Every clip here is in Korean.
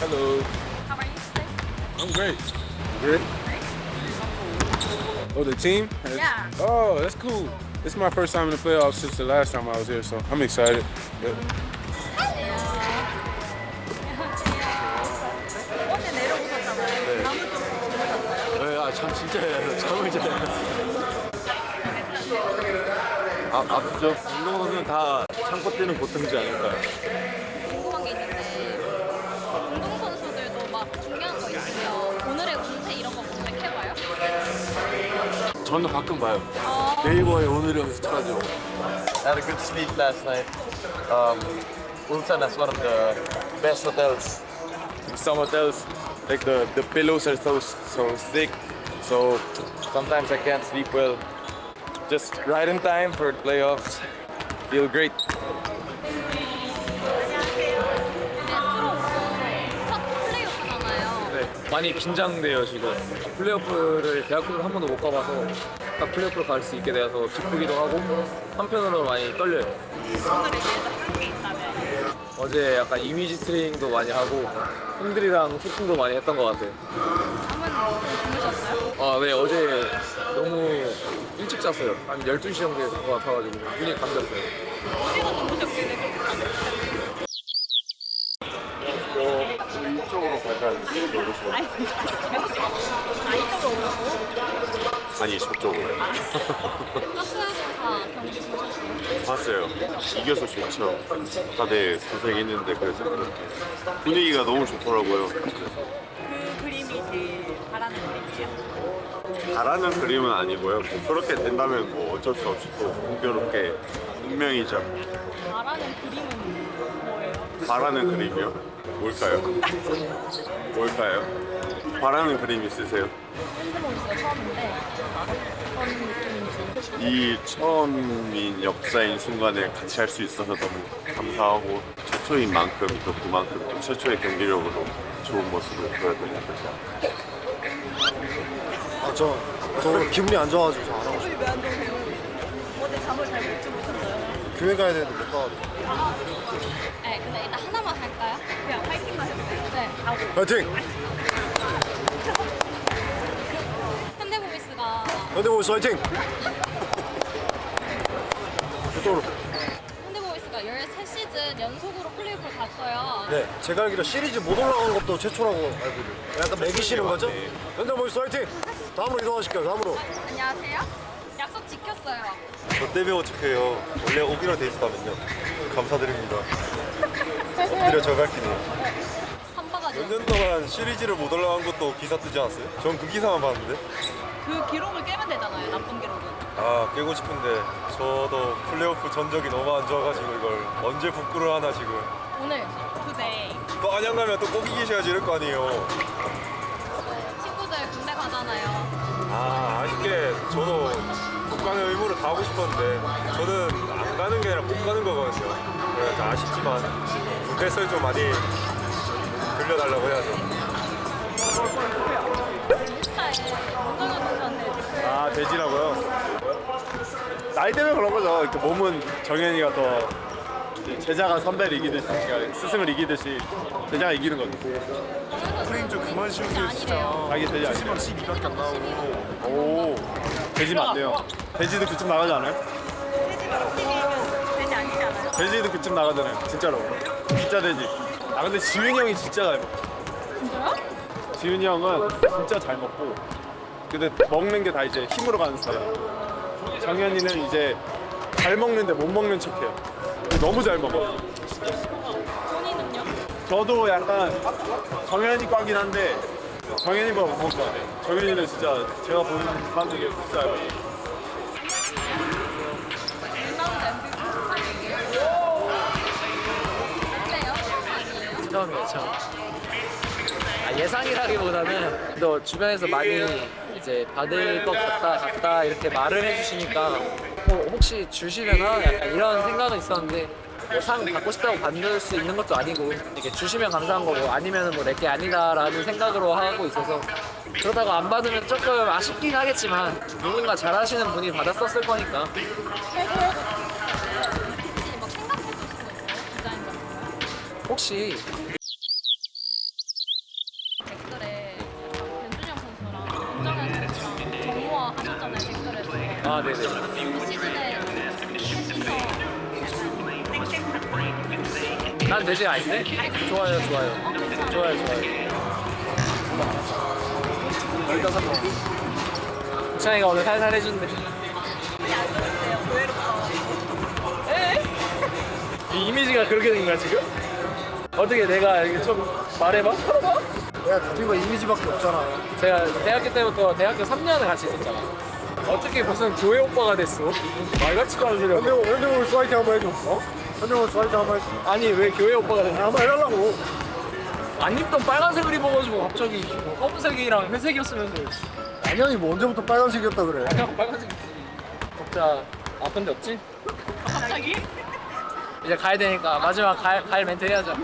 Hello. How are you today? I'm great. Good. Oh, the team? Yeah. Oh, that's cool. This is my first time in the playoffs since the last time I was here, so I'm excited. Yep. 네, 아, 잠 진짜. 잠을 잘 아, 아프죠? 운동선수는 다 참고 뛰는 고통이지 않을까요? 저는 가끔 봐요. 어, 네이버에 오늘의 연습 찾아줘. I had a good sleep last night. Um, Ulsan is one of the best hotels. Some hotels, like the, the pillows are so so thick, so sometimes I can't sleep well. Just right in time for the playoffs. Feel great. 많이 긴장돼요 지금. 플레이오프를 대학교를 한 번도 못 가봐서 딱 플레이오프를 갈수 있게 되어서 기쁘기도 하고 한편으로 많이 떨려요. 오늘의 제일 한게 있다면 어제 약간 이미지 트레이닝도 많이 하고 팬들이랑 소통도 많이 했던 것 같아요. 잠은 좀 주무셨어요? 아, 네, 어제 너무 일찍 잤어요. 한 12시 정도에 잔것 같아가지고 눈이 감겼어요. 어디서 주무셨길래 그렇게 잠을 이쪽으로 갈까요? 아니, 아, 이쪽으로 오라고? 아니 저쪽으로. 가스에서 경기 보셨어요? 봤어요. 이겨서 좋죠. 다들 고생했는데 그래서 그렇게 분위기가 너무 좋더라고요. 그 그림이 제일 바라는 그림이에요? 바라는 그림은 아니고요. 뭐 그렇게 된다면 뭐 어쩔 수 없이 또 공교롭게 운명이죠. 바라는 그림은? 바라는 그림이요? 뭘까요? 뭘까요? 바라는 그림 있으세요? 핸드폰 있어요 처음인데 어떤 느낌인지 이 처음인 역사인 순간에 같이 할 수 있어서 너무 감사하고 최초인 만큼 또 그만큼 또 최초의 경기력으로 좋은 모습을 보여드리는 거죠. 아, 저, 저 기분이 안 좋아가지고 저안 하고 싶어요. 어제 잠을 잘 못 주무셨어요? 교회 가야 되는데 못 가가지고. 네 일단 하나만 할까요? 그냥 파이팅만 해볼까요? 네 하고 파이팅! 현대모비스가 현대모비스! 저쪽으로. 현대모비스가 13시즌 연속으로 플레이오프를 갔어요 네, 제가 알기로 시리즈 못 올라간 것도 최초라고 알고 있어요. 약간 매기시는 거죠? 현대모비스 화이팅! 다음으로 이동하실게요, 다음으로. 안녕하세요 약속 지켰어요 저 때문에 어떡해요. 원래 오기로 돼 있었다면요. 감사드립니다. 오히려 저 갈기네요. 한바가지 몇년 동안 시리즈를 못 올라간 것도 기사 뜨지 않았어요? 전 그 기사만 봤는데. 그 기록을 깨면 되잖아요 나쁜 기록은 아, 깨고 싶은데 저도 플레이오프 전적이 너무 안 좋아가지고 이걸 언제 복구를 하나 지금. 오늘 투데이 또 안양 가면 또꼭 이기셔야지 이럴 거 아니에요. 친구들 군대 가잖아요 아, 아쉽게 저도 못 가는 의무를 다 하고 싶었는데 저는 안 가는 게 아니라 못 가는 거거든요. 그래서 아쉽지만 군대설 좀 많이 들려달라고 해야죠. 아, 돼지라고요? 나이 때문에 그런 거죠. 이렇게 몸은 정현이가 더이 제 제자가 선배를 이기듯이, 그러니까 스승을 이기듯이 제자가 이기는 거죠. 프레임 좀 그만 씌우세요 진짜 자기 돼지 아니에요? 12밖에 안 나오고 오, 돼지 맞네요. 돼지도 그쯤 나가지 않아요? 되지 아니잖아요 돼지도 그쯤 나가잖아요. 진짜로. 진짜 돼지. 아 근데 지윤이 형이 진짜 잘 먹어. 진짜요? 지윤이 형은 진짜 잘 먹고 근데 먹는 게 다 이제 힘으로 가는 스타일. 정현이는 이제 잘 먹는데 못 먹는 척해요. 근데 너무 잘 먹어. 본인은요? 저도 약간 정현이 꽝긴 한데 정현이보다 못 먹을 것 같아요. 정현이는 진짜 제가 보는 사람 중에 진짜? 처음이에요, 처음. 아, 예상이라기보다는 또 주변에서 많이 이제 받을 것 같다, 같다 이렇게 말을 해주시니까 뭐 혹시 주시려나? 약간 이런 생각은 있었는데 뭐상 받고 싶다고 받을 수 있는 것도 아니고 이게 주시면 감사한 거고 아니면은 뭐 내게 아니다라는 생각으로 하고 있어서 그렇다고 안 받으면 조금 아쉽긴 하겠지만 누군가 잘하시는 분이 받았었을 거니까. 혹시 댓글에 어, 변준영 선수랑 문정현 선수랑 정모화 하셨잖아요 댓글에서. 아 네네. 난 대신 아닌데? 좋아요 좋아요. 좋아요 좋아요. 열다섯 번. 창이가 오늘 살살 해준대. 이 이미지가 그렇게 된 거야 지금? 어떻게 내가 이게 좀 말해봐? 야 우리가 이미지밖에 없잖아 제가 대학교 때부터 대학교 3년을 같이 있었잖아. 어떻게 무슨 교회 오빠가 됐어? 말 같지도 않은 소리 하고. 현대 현대모를 스와이팅 한번 해줘 어? 현대모를 스와이팅 한번 해줘 아니 왜 교회 오빠가 됐냐? 한번 해달라고. 안 입던 빨간색을 입어가지고 갑자기 뭐 검은색이랑 회색이었으면서. 당연히 뭐 언제부터 빨간색이었다 그래? 그냥 빨간색. 진짜 아픈 데 없지? 갑자기? 이제 가야 되니까 마지막 갈, 갈 멘트 해야죠.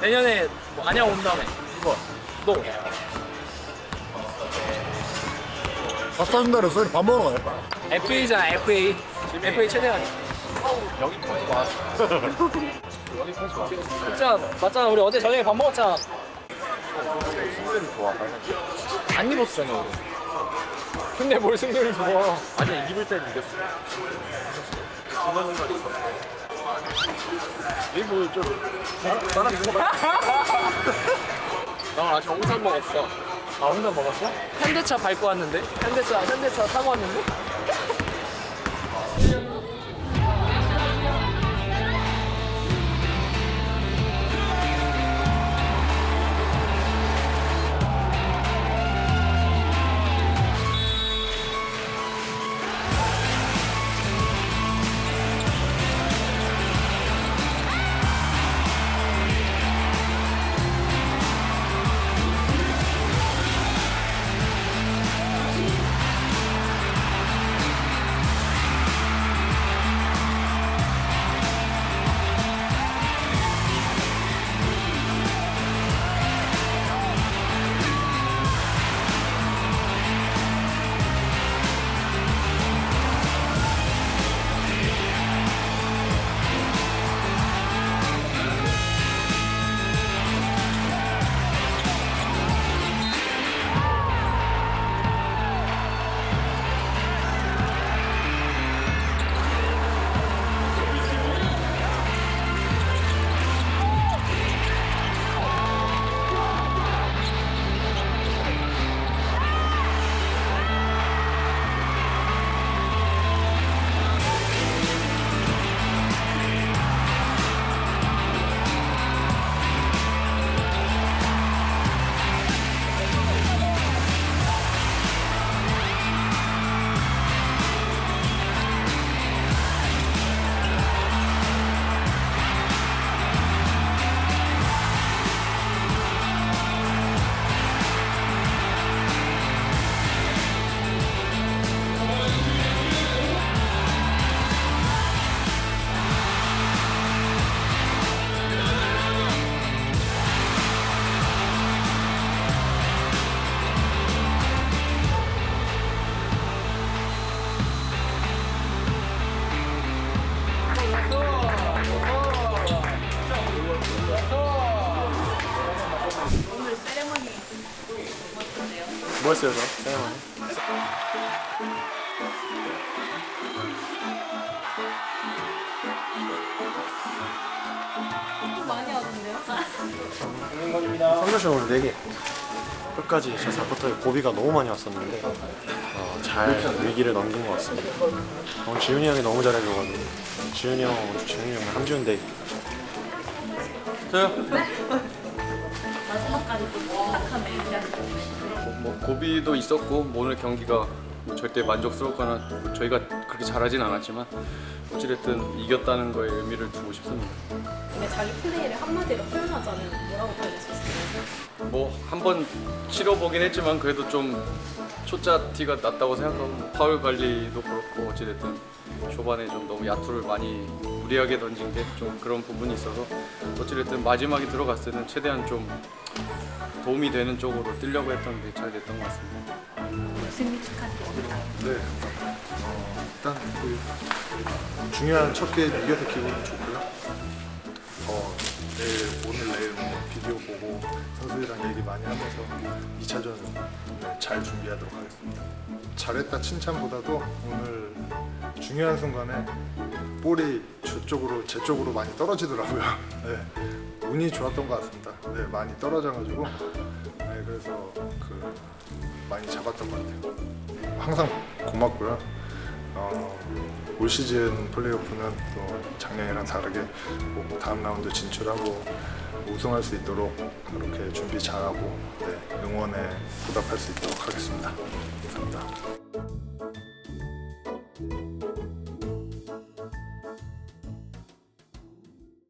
내년에 뭐 안녕 온다며 이거 너. 밥 사준다 그랬어? 밥 먹으러 가요? FA잖아 FA FA 최대한 여기 보지 마. 진짜 맞잖아 우리 어제 저녁에 밥 먹었잖아 승률이 좋아. 안 입었어 저녁에 근데 뭘 승률이 좋아 아니 입을 땐 이겼어. 중간 중간 있어. 일부 좀 따라 나 아직 홍삼 먹었어 아 홍삼 먹었어? 현대차 밟고 왔는데? 현대차 현대차 타고 왔는데? 뭐였어요, 저? 많이 하던데요? 성교시 오늘 4개. 끝까지 저 4쿼터에 고비가 너무 많이 왔었는데 어, 잘 위기를 넘긴 것 같습니다. 오늘 지훈이 형이 너무 잘해줘가지고. 지훈이 형, 지훈이 형, 함지훈 데이 마지막까지 또 부탁한 멘트 뭐 고비도 있었고 뭐 오늘 경기가 뭐 절대 만족스럽거나 뭐 저희가 그렇게 잘하진 않았지만 어찌됐든 이겼다는 거에 의미를 두고 싶습니다. 근데 자기 플레이를 한마디로 표현하자면 뭐라고 표현할 수 있어요? 뭐 한 번 치러보긴 했지만 그래도 좀 초짜 티가 났다고 생각하고 뭐 파울 관리도 그렇고 어찌됐든 초반에 좀 너무 야투를 많이 무리하게 던진 게 좀 그런 부분이 있어서 어찌됐든 마지막에 들어갔을 때는 최대한 좀 도움이 되는 쪽으로 뛰려고 했던 게 잘 됐던 것 같습니다. 승리 축하드립니다. 네, 어, 일단 그 중요한 첫 게임 이겨서 기분이 좋고요. 어, 내일 오늘 내일 뭐 비디오 보고 선수들이랑 얘기 많이 하면서 2차전 잘 준비하도록 하겠습니다. 잘했다 칭찬보다도 오늘 중요한 순간에 볼이 저쪽으로 제 쪽으로 많이 떨어지더라고요. 네, 운이 좋았던 것 같습니다. 네, 많이 떨어져가지고 네, 그래서 그 많이 잡았던 것 같아요. 항상 고맙고요. 어, 올 시즌 플레이오프는 또 작년이랑 다르게 꼭 다음 라운드 진출하고 우승할 수 있도록 그렇게 준비 잘하고 네, 응원에 보답할 수 있도록 하겠습니다. 감사합니다.